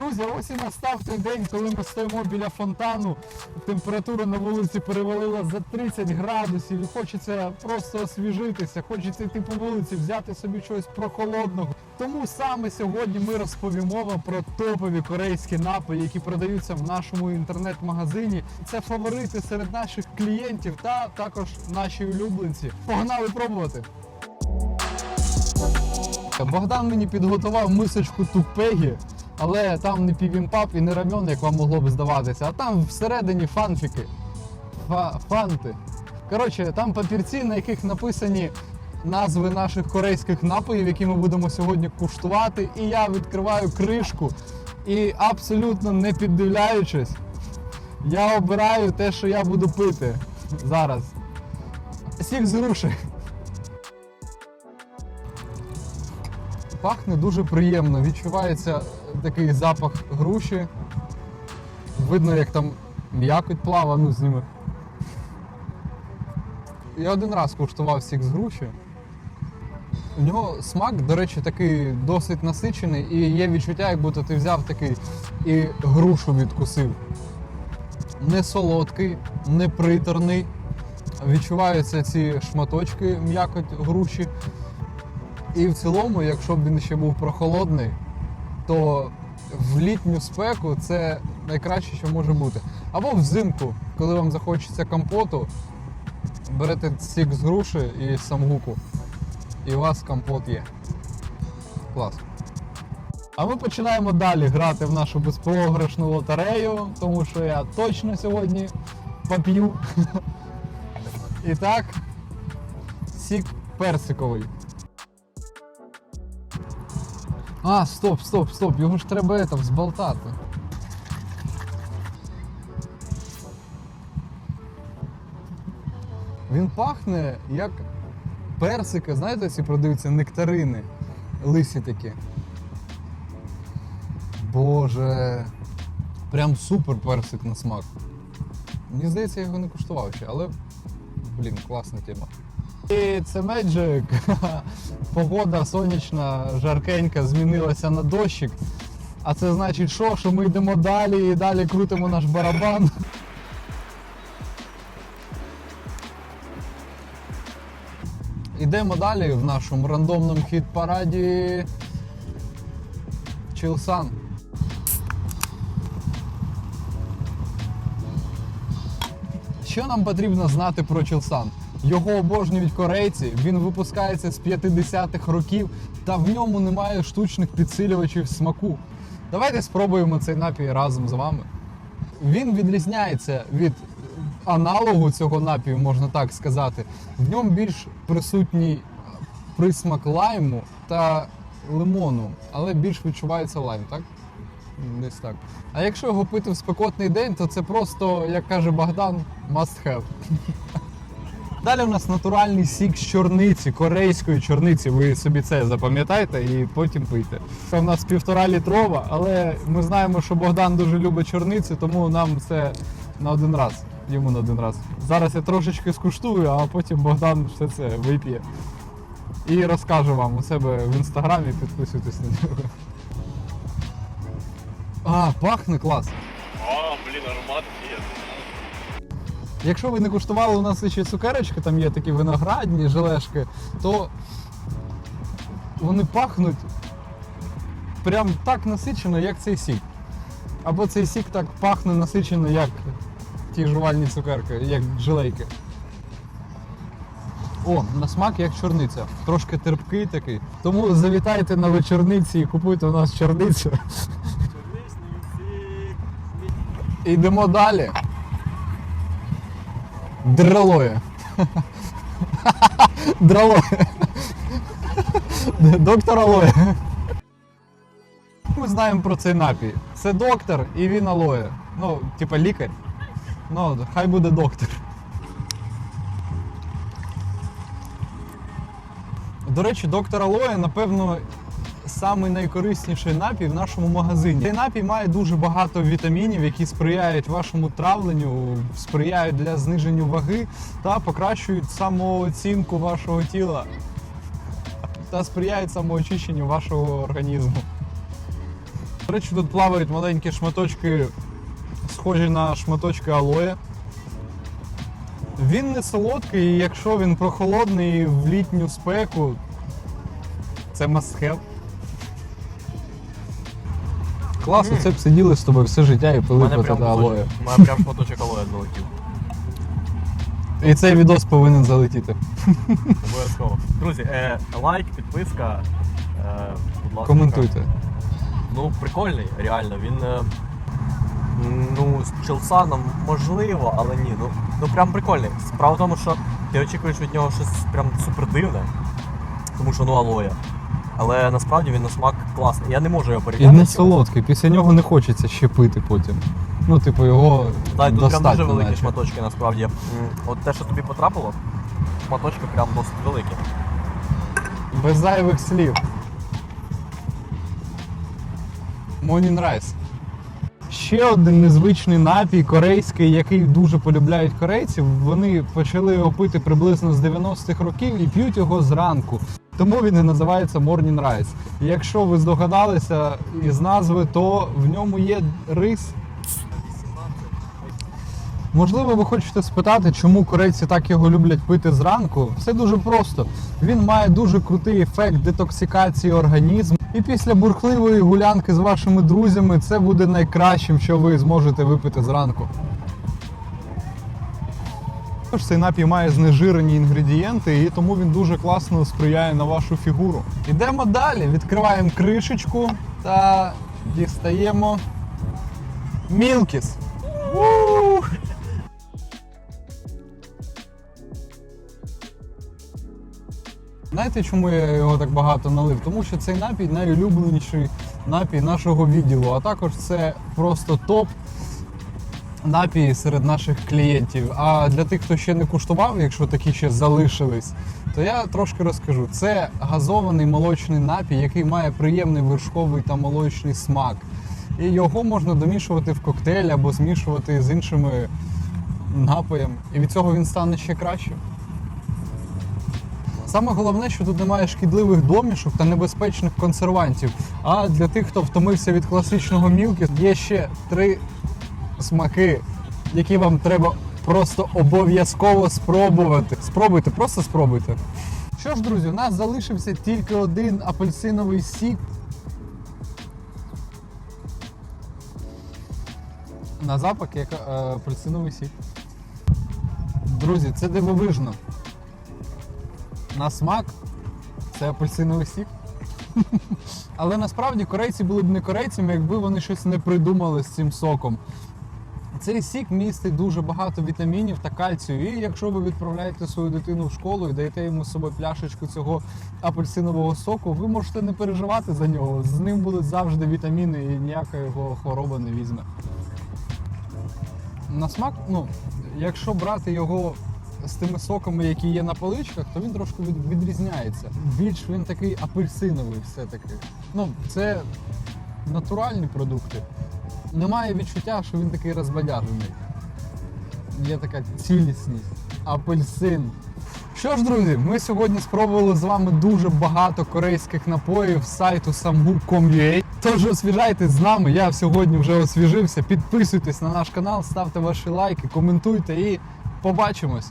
Друзі, ось і настав той день, коли ми стоїмо біля фонтану. Температура на вулиці перевалила за 30 градусів. І хочеться просто освіжитися, хочеться йти по вулиці, взяти собі щось прохолодного. Тому саме сьогодні ми розповімо вам про топові корейські напої, які продаються в нашому інтернет-магазині. Це фаворити серед наших клієнтів та також наші улюбленці. Погнали пробувати! Богдан мені підготував мисочку тупегі, але там не півімпап і не рамьон, як вам могло б здаватися, а там всередині фанфіки. Фа- фанти. Коротше, там папірці, на яких написані назви наших корейських напоїв, які ми будемо сьогодні куштувати. І я відкриваю кришку і абсолютно не піддивляючись, я обираю те, що я буду пити зараз. Сік з груші. Пахне дуже приємно. Відчувається такий запах груші. Видно, як там м'якоть плава, ну зніми. Я один раз куштував сік з груші. У нього смак, до речі, такий досить насичений, і є відчуття, як будто ти взяв такий і грушу відкусив. Не солодкий, не приторний. Відчуваються ці шматочки м'якоть груші. І в цілому, якщо б він ще був прохолодний, то в літню спеку це найкраще, що може бути. Або взимку, коли вам захочеться компоту, берете сік з груші і самгуку, і у вас компот є. Клас. А ми починаємо далі грати в нашу безпрограшну лотерею, тому що я точно сьогодні поп'ю. І так, сік персиковий. А, стоп, стоп, стоп, його ж треба это, взболтати. Він пахне як персики, знаєте, ці продаються нектарини. Лисі такі. Боже. Прям супер персик на смак. Мені здається, я його не куштував ще, але блін, класна тема. І це Magic. Погода сонячна, жаркенька, змінилася на дощик. А це значить що? Що ми йдемо далі і далі крутимо наш барабан. Ідемо далі в нашому рандомному хіт-параді Чилсан. Що нам потрібно знати про Чилсан? Його обожнюють корейці, він випускається з 50-х років, та в ньому немає штучних підсилювачів смаку. Давайте спробуємо цей напій разом з вами. Він відрізняється від аналогу цього напію, можна так сказати. В ньому більш присутній присмак лайму та лимону, але більш відчувається лайм, так? Десь так. А якщо його пити в спекотний день, то це просто, як каже Богдан, must have. Далі у нас натуральний сік з чорниці, корейської чорниці. Ви собі це запам'ятайте і потім пийте. Це в нас півтора літрова, але ми знаємо, що Богдан дуже любить чорницю, тому нам це на один раз. Йому на один раз. Зараз я трошечки скуштую, а потім Богдан все це вип'є. І розкаже вам у себе в інстаграмі, підписуйтесь на нього. А, пахне клас. Якщо ви не куштували, у нас ще цукерочки, там є такі виноградні желешки, то вони пахнуть прям так насичено, як цей сік. Або цей сік так пахне насичено, як ті жувальні цукерки, як желейки. О, на смак як чорниця. Трошки терпкий такий. Тому завітайте на вечорниці і купуйте у нас чорницю. Йдемо далі. Дралоє. Дралоє. Доктор Алоє. Ми знаємо про цей напій. Це доктор і він алоє. Ну, типа лікар. Ну, хай буде доктор. До речі, доктор Алоє, напевно, самий найкорисніший напій в нашому магазині. Цей напій має дуже багато вітамінів, які сприяють вашому травленню, сприяють для зниження ваги та покращують самооцінку вашого тіла та сприяють самоочищенню вашого організму. До речі, тут плавають маленькі шматочки, схожі на шматочки алоє. Він не солодкий, і якщо він прохолодний в літню спеку, це must Класно, це б сиділи з тобою все життя і пили мене прям тебе алоє. кусочок- у мене прям шматочок алоя залетів. І цей відос повинен залетіти. Обов'язково. Друзі, е, лайк, підписка. Е, будь ласка. Коментуйте. Ну, прикольний, реально. Він. Е, ну, з Челсаном можливо, але ні. Ну, ну прям прикольний. Справа в тому, що ти очікуєш від нього щось прям супер дивне. Тому що ну алоя. Але насправді він на смак класний. Я не можу його І порівняти. не солодкий, після нього не хочеться ще пити потім. Ну, типу, його Так, тут прям дуже великі наче. шматочки насправді. От те, що тобі потрапило, шматочки прям досить великі. Без зайвих слів. Morning Rice. Ще один незвичний напій корейський, який дуже полюбляють корейці. Вони почали його пити приблизно з 90-х років і п'ють його зранку. Тому він і називається Morning Rice. І якщо ви здогадалися із назви, то в ньому є рис. Можливо, ви хочете спитати, чому корейці так його люблять пити зранку? Все дуже просто. Він має дуже крутий ефект детоксикації організму. І після бурхливої гулянки з вашими друзями це буде найкращим, що ви зможете випити зранку. Також цей напій має знежирені інгредієнти, і тому він дуже класно сприяє на вашу фігуру. Ідемо далі, відкриваємо кришечку та дістаємо Мілкіс. Знаєте, чому я його так багато налив? Тому що цей напій найулюбленіший напій нашого відділу, а також це просто топ напій серед наших клієнтів. А для тих, хто ще не куштував, якщо такі ще залишились, то я трошки розкажу. Це газований молочний напій, який має приємний вершковий та молочний смак. І його можна домішувати в коктейль або змішувати з іншими напоями. І від цього він стане ще краще. Саме головне, що тут немає шкідливих домішок та небезпечних консервантів. А для тих, хто втомився від класичного мілки, є ще три смаки, які вам треба просто обов'язково спробувати. Спробуйте, просто спробуйте. Що ж, друзі, у нас залишився тільки один апельсиновий сік. На запах як е, апельсиновий сік. Друзі, це дивовижно. На смак це апельсиновий сік. Але насправді корейці були б не корейцями, якби вони щось не придумали з цим соком. Цей сік містить дуже багато вітамінів та кальцію. І якщо ви відправляєте свою дитину в школу і даєте йому з собою пляшечку цього апельсинового соку, ви можете не переживати за нього. З ним будуть завжди вітаміни і ніяка його хвороба не візьме. На смак, ну, якщо брати його з тими соками, які є на поличках, то він трошки від- відрізняється. Більш він такий апельсиновий все-таки. Ну, це натуральні продукти. Немає відчуття, що він такий розбадяжений. Є така цілісність. Апельсин. Що ж, друзі, ми сьогодні спробували з вами дуже багато корейських напоїв з сайту samgu.com.ua. Тож освіжайтесь з нами, я сьогодні вже освіжився. Підписуйтесь на наш канал, ставте ваші лайки, коментуйте і побачимось.